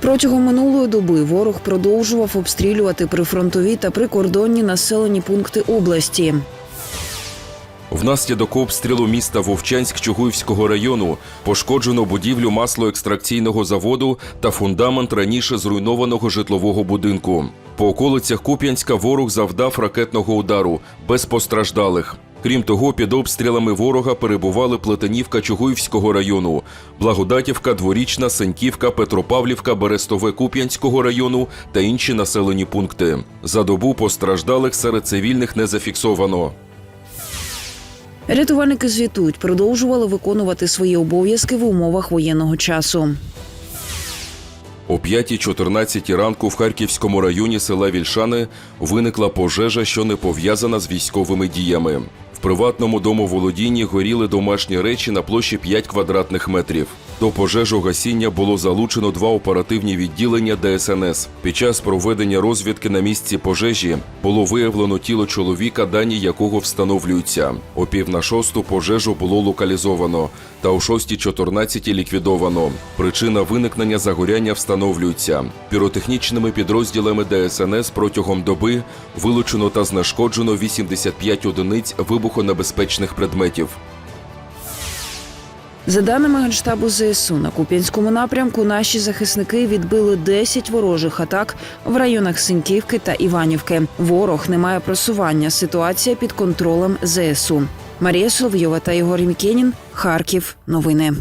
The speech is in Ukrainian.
Протягом минулої доби ворог продовжував обстрілювати прифронтові та прикордонні населені пункти області. Внаслідок обстрілу міста Вовчанськ Чугуївського району пошкоджено будівлю маслоекстракційного заводу та фундамент раніше зруйнованого житлового будинку. По околицях Куп'янська ворог завдав ракетного удару без постраждалих. Крім того, під обстрілами ворога перебували Плетенівка Чугуївського району, Благодатівка, Дворічна, Сеньківка, Петропавлівка, Берестове Куп'янського району та інші населені пункти. За добу постраждалих серед цивільних не зафіксовано. Рятувальники звітують, продовжували виконувати свої обов'язки в умовах воєнного часу. О 5.14 ранку в Харківському районі села Вільшани виникла пожежа, що не пов'язана з військовими діями. В приватному домоволодінні горіли домашні речі на площі 5 квадратних метрів. До пожежогасіння було залучено два оперативні відділення ДСНС. Під час проведення розвідки на місці пожежі було виявлено тіло чоловіка, дані якого встановлюються. О пів на шосту пожежу було локалізовано, та о 6.14 ліквідовано. Причина виникнення загоряння встановлюється. Піротехнічними підрозділами ДСНС протягом доби вилучено та знешкоджено 85 одиниць вибухонебезпечних предметів. За даними Генштабу ЗСУ, на Куп'янському напрямку наші захисники відбили 10 ворожих атак в районах Синьківки та Іванівки. Ворог не має просування. Ситуація під контролем ЗСУ. Марія Соловйова та Ігор Мікенін. Харків. Новини.